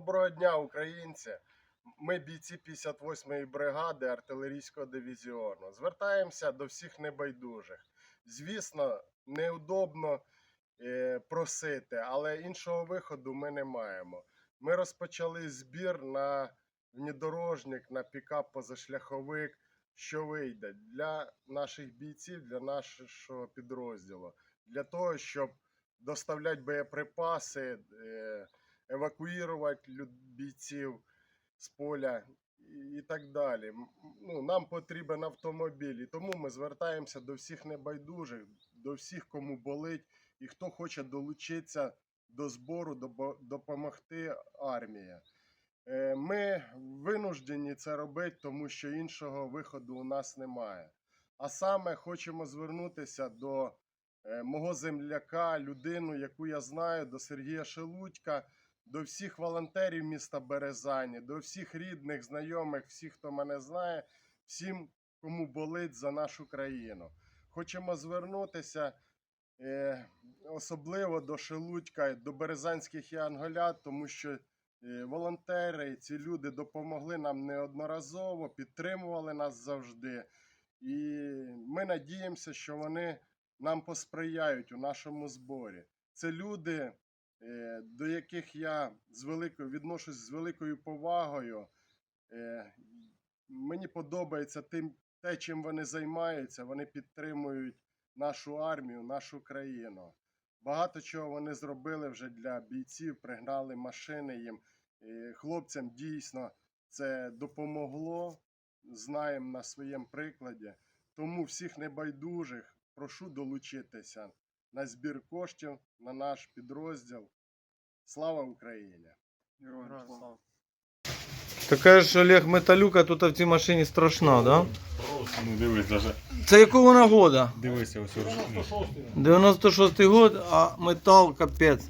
Доброго дня, українці. Ми бійці 58-ї бригади артилерійського дивізіону. Звертаємося до всіх небайдужих. Звісно, неудобно е, просити, але іншого виходу ми не маємо. Ми розпочали збір на внедорожник, на пікап позашляховик. Що вийде для наших бійців, для нашого підрозділу, для того, щоб доставляти боєприпаси, е, евакуювати бійців з поля і- так далі. Ну, нам потрібен автомобіль, і тому ми звертаємося до всіх небайдужих, до всіх, кому болить, і хто хоче долучитися до збору, допомогти армії. Е, Ми винуждені це робити, тому що іншого виходу у нас немає. А саме хочемо звернутися до е, мого земляка, людину, яку я знаю, до Сергія Шелудька, до всіх волонтерів міста Березані, до всіх рідних, знайомих, всіх, хто мене знає, всім, кому болить за нашу країну. Хочемо звернутися е, особливо до Шелудька, до березанських янголят, тому що е, волонтери, ці люди допомогли нам неодноразово, підтримували нас завжди. І ми надіємося, що вони нам посприяють у нашому зборі. Це люди, до яких я з великою відношусь з великою повагою. Е, Мені подобається тим, те, чим вони займаються. Вони підтримують нашу армію, нашу країну. Багато чого вони зробили вже для бійців, пригнали машини їм. Е, Хлопцям дійсно це допомогло. Знаємо на своєму прикладі. Тому всіх небайдужих прошу долучитися на збір коштів на наш підрозділ. Слава Україні! Ти кажеш, Олег Металюка тут в цій машині страшна, да? Ну дивись, даже Це якого вона года? дивися ось ось. 96-й год, а метал капець.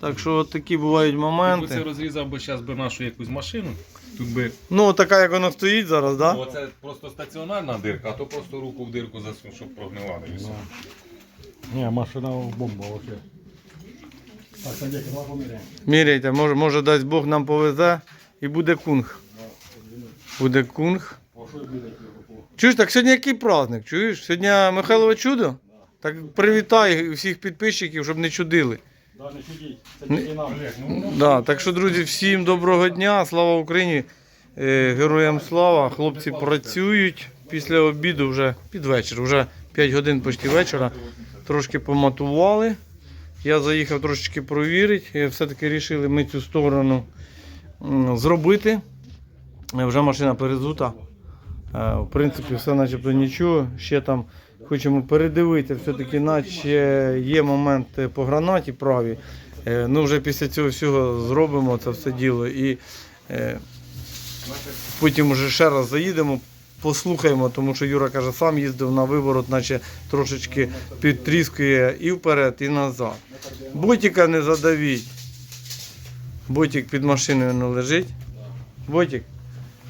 Так що от такі бувають Якби це розрізав би зараз би нашу якусь машину, тут би Ну, така як вона стоїть зараз, да? оце просто стаціонарна дирка, а то просто руку в дирку засунув, щоб прогнивали. І все. Не, машина бомба. Так, давай поміряємо. Міряйте, може, може дасть Бог нам повезе і буде кунг. Буде кунг. Чуєш, так сьогодні який праздник? Чуєш? Сьогодні Михайлове чудо? Так привітай всіх підписчиків, щоб не чудили. Да, не сидіть. Це тільки нам. Ну Да, так що, друзі, всім доброго дня, слава Україні, е, героям слава. Хлопці працюють після обіду вже під вечір, вже 5 годин почти вечора. Трошки поматували. Я заїхав трошечки провірити. І все-таки вирішили ми цю сторону зробити. Е, Вже машина перезута. Е, В принципі, все начебто нічого. Ще там хочемо передивити, все-таки, наче є момент е, по гранаті праві. Е, Ну, вже після цього всього зробимо це все діло. І е, потім вже ще раз заїдемо, послухаємо, тому що Юра каже, сам їздив на виворот, наче трошечки підтріскує і вперед, і назад. Ботіка не задавіть. Ботик під машиною не лежить. Ботик.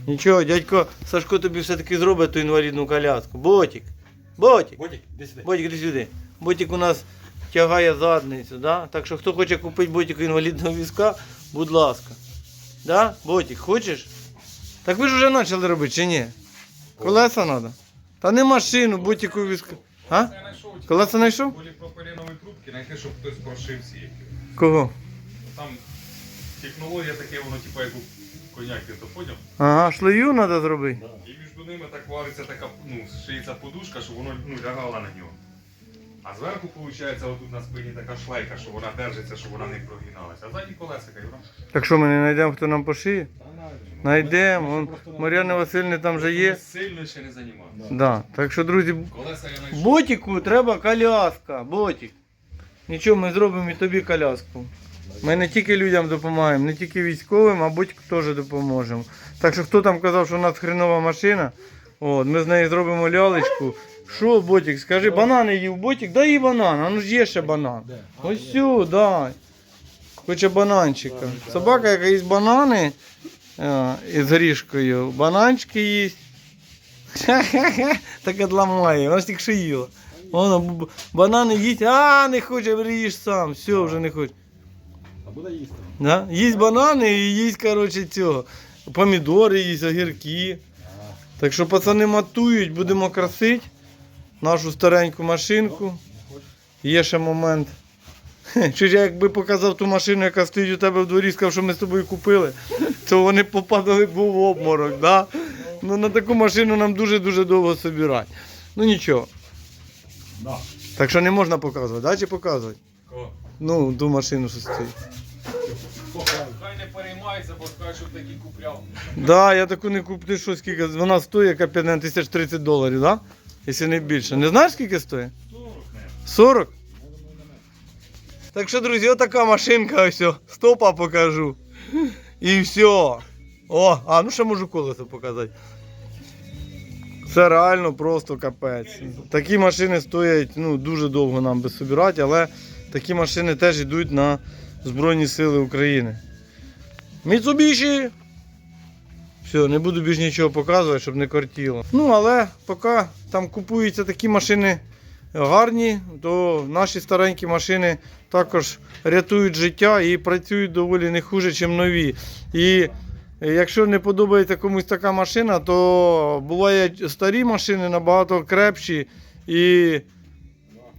Нічого, дядько Сашко тобі все-таки зробить ту інвалідну коляску. Ботик. Ботик. Ботик, іди сюди. Ботик, іди сюди. Ботик у нас тягає задницю, да? Так що хто хоче купити ботику інвалідного візка, будь ласка. Да? Ботик, хочеш? Так ви ж вже почали робити, чи ні? Колеса треба? Та не машину, будь-яку візку. А? Колеса знайшов поліпропиленові трубки, знайти, щоб хтось прошив ці. Кого? Там технологія така, воно типу як у коняки, то поняв? Ага, шлею треба зробити. І між ними так вариться така, ну, шиється подушка, щоб воно ну, лягала на нього. А зверху, виходить, отут на спині така шлейка, що вона держиться, щоб вона не прогиналася. А ззаді колесика, Юра. Так що ми не знайдемо, хто нам пошиє? Знайдемо. Вон Мар'яна Васильівна там вже є. Сильно ще не займався. Да. Так що, друзі, Колеса я знайшов. Ботику треба коляска. Ботик. Нічого, ми зробимо і тобі коляску. Ми не тільки людям допомагаємо, не тільки військовим, а ботик теж допоможемо. Так що хто там казав, що у нас хренова машина, от, ми з неї зробимо лялечку. Що, ботик, скажи, банани їв ботик, дай їй банан, а ну ж є ще банан. Ось сю, дай. Хоче бананчика. Собака, яка їсть банани а, із горішкою, бананчики їсть. Так отламає, вона ж тільки що їла. Вона банани їсть, а не хоче, ріж сам, все, вже не хоче. А буде їсти. Да? Їсть банани і їсть, коротше, цього. Помідори їсть, огірки. Так що пацани матують, будемо красити нашу стареньку машинку. Є ще момент. Ж я якби показав ту машину, яка стоїть у тебе в дворі, сказав, що ми з тобою купили, то вони попадали б в обморок. Да? Ну на таку машину нам дуже-дуже довго собирати. Ну нічого. Да. Так що не можна показувати, да? чи показувати? Кого? Ну, ту машину, що стоїть. Хай не переймається, бо скаже, що такі купляв. Да, я таку не куплю, що скільки. Вона стоїть яка 15 тисяч 30 доларів, да? Якщо не більше. Не знаєш, скільки стоїть? 40? Так що, друзі, отака машинка ось. Стопа покажу. І все. О, а ну ще можу колесо показати. Це реально просто капець. Такі машини стоять ну, дуже довго нам би собирати, але такі машини теж йдуть на Збройні Сили України. Mitsubishi все, не буду більш нічого показувати, щоб не кортіло. Ну, але поки там купуються такі машини гарні, то наші старенькі машини також рятують життя і працюють доволі не хуже, ніж нові. І якщо не подобається комусь така машина, то бувають старі машини набагато крепші і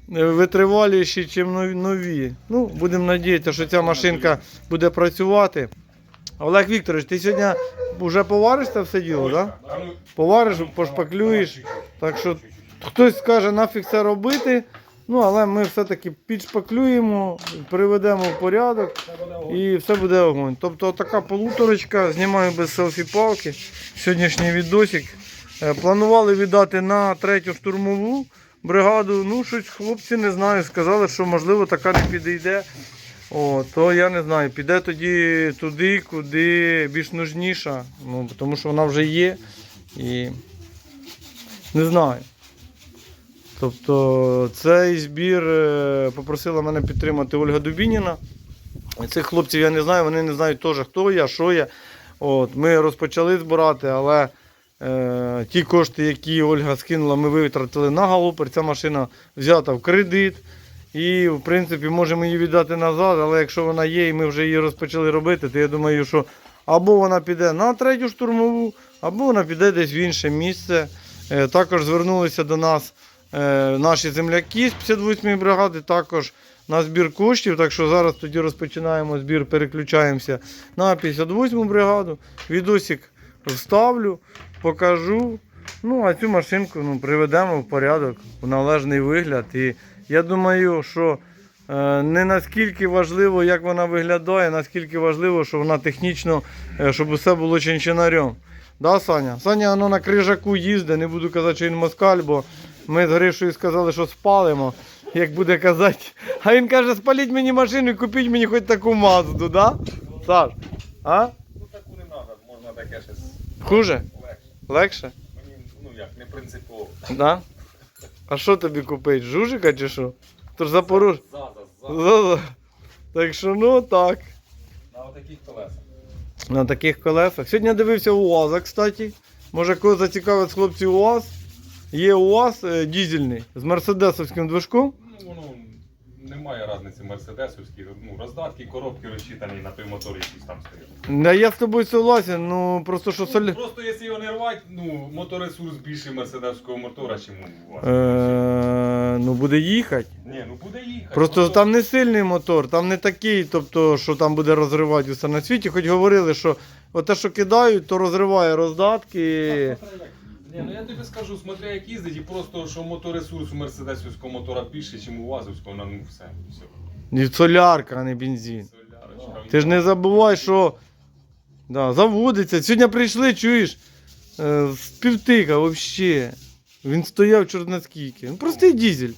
витриваліші, ніж нові. Ну, будемо надіятися, що ця машинка буде працювати. Олег Вікторович, ти сьогодні вже повариш це все діло, так? Повариш, пошпаклюєш. Так що хтось скаже, нафіг це робити. Ну, але ми все-таки підшпаклюємо, приведемо в порядок і все буде огонь. Тобто така полуторочка, знімаю без селфі-палки. Сьогоднішній відосик. Е, Планували віддати на третю штурмову бригаду. Ну, щось хлопці не знаю, сказали, що можливо така не підійде. О, то я не знаю, піде тоді туди, куди більш нужніша. Ну, тому що вона вже є. І не знаю. Тобто цей збір е, попросила мене підтримати Ольга Дубініна. Цих хлопців я не знаю, вони не знають теж, хто я, що я. От, ми розпочали збирати, але е, ті кошти, які Ольга скинула, ми витратили на галопер. Ця машина взята в кредит. І, в принципі, можемо її віддати назад, але якщо вона є і ми вже її розпочали робити, то я думаю, що або вона піде на третю штурмову, або вона піде десь в інше місце. Е, Також звернулися до нас е, наші земляки з 58-ї бригади, також на збір коштів. Так що зараз тоді розпочинаємо збір, переключаємося на 58-му бригаду. Відосик вставлю, покажу. Ну, а цю машинку ну, приведемо в порядок, в належний вигляд. І я думаю, що е, не наскільки важливо, як вона виглядає, наскільки важливо, що вона технічно, е, щоб усе було чинчинарем. Да, Саня? Саня воно на крижаку їздить, не буду казати, що він москаль, бо ми з Гришою сказали, що спалимо. Як буде казати. А він каже, спаліть мені машину і купіть мені хоч таку мазду, да? Саш? А? ну таку не треба, можна таке щось Хуже? легше. Легше? Мені, ну як, не принципово. Да? А що тобі купить? Жужика чи що? То ж Запорож. Заза. Так що ну так. На отаких колесах. На таких колесах. Сьогодні я дивився УАЗа, кстати. Може кого зацікавить хлопці, хлопців УАЗ. Є УАЗ е, дізельний з мерседесовським движком. Немає різниці мерседесовські, ну, роздатки, коробки розчитані на той мотор якийсь там стоїть. Да, я з тобою согласен, ну просто що солі. Просто якщо його не рвати, ну, моторесурс більше мерседесовського мотора, чим у вас. Е, ну буде їхати. Ні, ну буде їхати. Просто Мотор- там не сильний мотор, там не такий, тобто, що там буде розривати усе на світі. Хоч говорили, що те, що кидають, то розриває роздатки. Ні, ну я тобі скажу, смотря як їздить, і просто, що моторесурс у мерседесовського мотора більше, ніж у ВАЗовського, ну все. все. І солярка, а не бензин. Солярочка. Ти ж не забувай, що да, заводиться. Сьогодні прийшли, чуєш, е, з півтика взагалі. Він стояв чорт на скільки. Ну, простий дізель.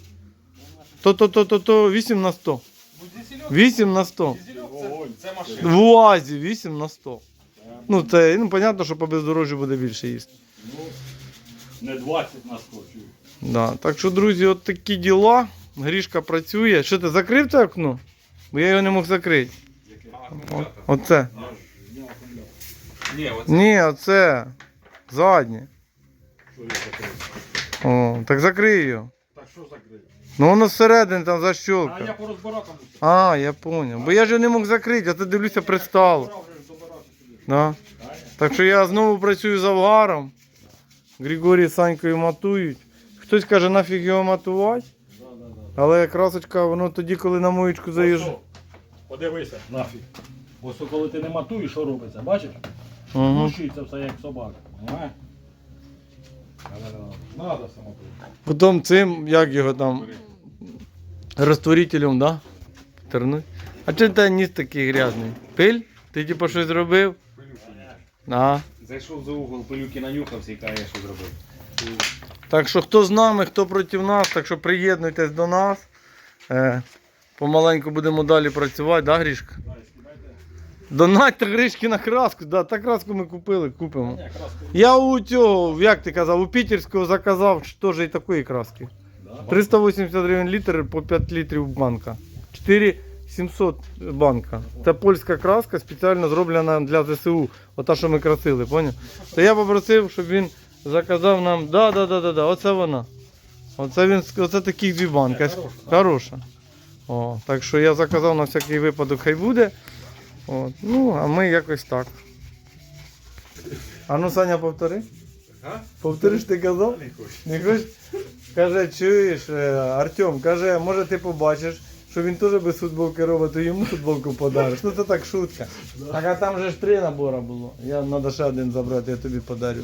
То-то-то-то-то 8 на 100. Ну, дізельок- 8 на 100. дізельок це, це В. УАЗі 8 на 100. Ну, це, ну, понятно, що по бездорожжю буде більше їсти. Ну, не 20 наскочив. Да. Так що, друзі, от такі діла. Грішка працює. Що ти закрив це окно? Бо я його не мог закрити. О, оце. Ні, оце. Ні, оце. Заднє. Що я закрив? О, так закрий його. Так що закрив? Ну воно всередині там А я порозбирав там. А, я понял. Бо я ж його не мог закрити, а то дивлюся, пристало. Добирав вже, добирався сюди. Да. Так що я знову працюю з авгаром. Григорій Санькою матують. Хтось каже, нафіг його матувати. Але красочка, воно тоді, коли на моєчку заїжджає. Подивися, нафіг. Ось коли ти не матуєш, що робиться, бачиш? Угу. Все як собака. Надо. Потім цим, як його там, розтворителем, да? Тернуть. А чи ти ніс такий грязний? Пиль? Ти типу щось зробив? А. Зайшов за угол, пилюки нанюхався і каже, що зробив. Так що хто з нами, хто проти нас, так що приєднуйтесь до нас. Е, помаленьку будемо далі працювати, да, Грішка? Донатьте Гришки на краску, да, та краску ми купили, купимо. Я у цього, як ти казав, у Пітерського заказав теж і такої краски. Да. 380 гривень літр по 5 літрів банка. 4700 банка. Це польська краска спеціально зроблена для ЗСУ. Ота, що ми красили, поняв? То я попросив, щоб він заказав нам. Да, да, да, да, да, оце вона. Оце він оце такі дві банки. Ні, хороша. Хороша. О, так що я заказав на всякий випадок, хай буде. От. Ну, а ми якось так. А ну, Саня, повтори. А? Повториш, ти казав? Не. Не хочеш? Каже, чуєш, е, Артем, каже, може ти побачиш, що він теж без футболки робить, то йому футболку подариш. Ну це так шутка. Так а там же ж три набори було. Я треба ще один забрати, я тобі подарю.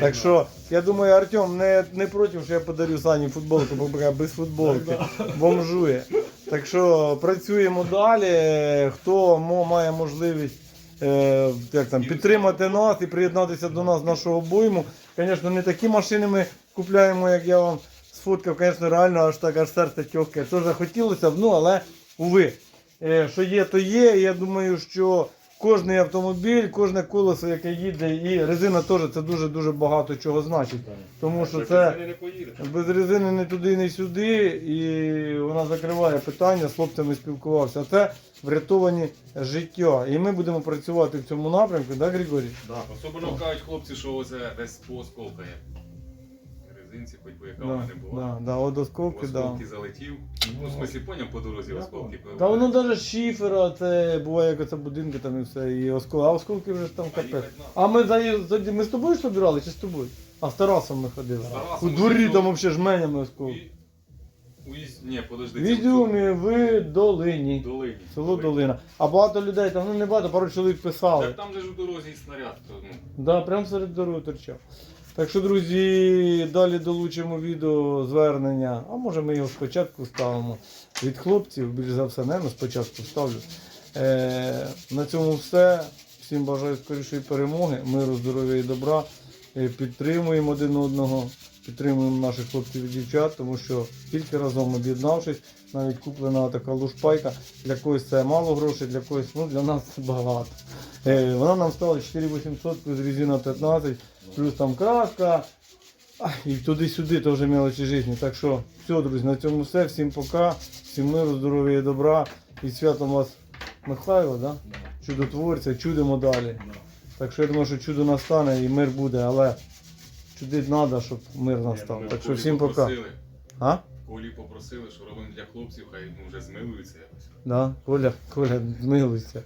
Так що, я думаю, Артем не, не проти, що я подарю Сані футболку, бо поки без футболки. Бомжує. Так що працюємо далі. Хто має можливість е, як там, підтримати нас і приєднатися до нас, нашого обойму. Звісно, не такі машини ми купляємо, як я вам сфоткав, звісно, реально аж так аж серце тьохке. Теж хотілося б, ну але уви. Е, що є, то є. Я думаю, що кожний автомобіль, кожне колесо, яке їде, і резина теж це дуже-дуже багато чого значить. Тому що це. Без резини не туди, не сюди, і вона закриває питання, з хлопцями спілкувався. А це врятовані життя. І ми будемо працювати в цьому напрямку, так, Григорій? Да. Особливо кажуть хлопці, що це десь по Резинці, хоч би яка вона Да, не була. да, да, от осколки, да. Осколки залетів. Ну, в смислі, поняв по дорозі осколки. Та воно навіть шифера, це буває, як оце будинки там і все, і осколки. А осколки вже ж там А капець. А ми за, за- ми з тобою ж собирали чи з тобою? А з Тарасом ми ходили. З Тарасом У дворі ми там взагалі жменями осколки. І... Уїзд... Ні, подожди. В це Ізюмі, в в долині. Долині. Село Долина. А багато людей там, ну не багато, пару чоловік писали. Так там же ж у дорозі і снаряд. То, ну, Да, прямо серед дороги торчав. Так що, друзі, далі долучимо відео звернення, а може ми його спочатку ставимо від хлопців, більш за все, не, спочатку ставлю. Е, на цьому все. Всім бажаю скорішої перемоги, миру, здоров'я і добра. Е, підтримуємо один одного, підтримуємо наших хлопців і дівчат, тому що тільки разом об'єднавшись, навіть куплена така лушпайка, для когось це мало грошей, для когось, ну для нас це багато. Е, вона нам стала 4800 плюс резина 15, плюс там краска. А, і туди-сюди то вже мелочі житті. Так що, все, друзі, на цьому все. Всім пока, всім миру, здоров'я і добра. І святом вас Михайло, да? чудотворця, чудимо далі. Так що я думаю, що чудо настане і мир буде, але чудити треба, щоб мир настав. ми Так що всім пока. А? Колі попросили, що робимо для хлопців, хай ну, вже змилуються якось. Да, Коля, Коля, змилуйся.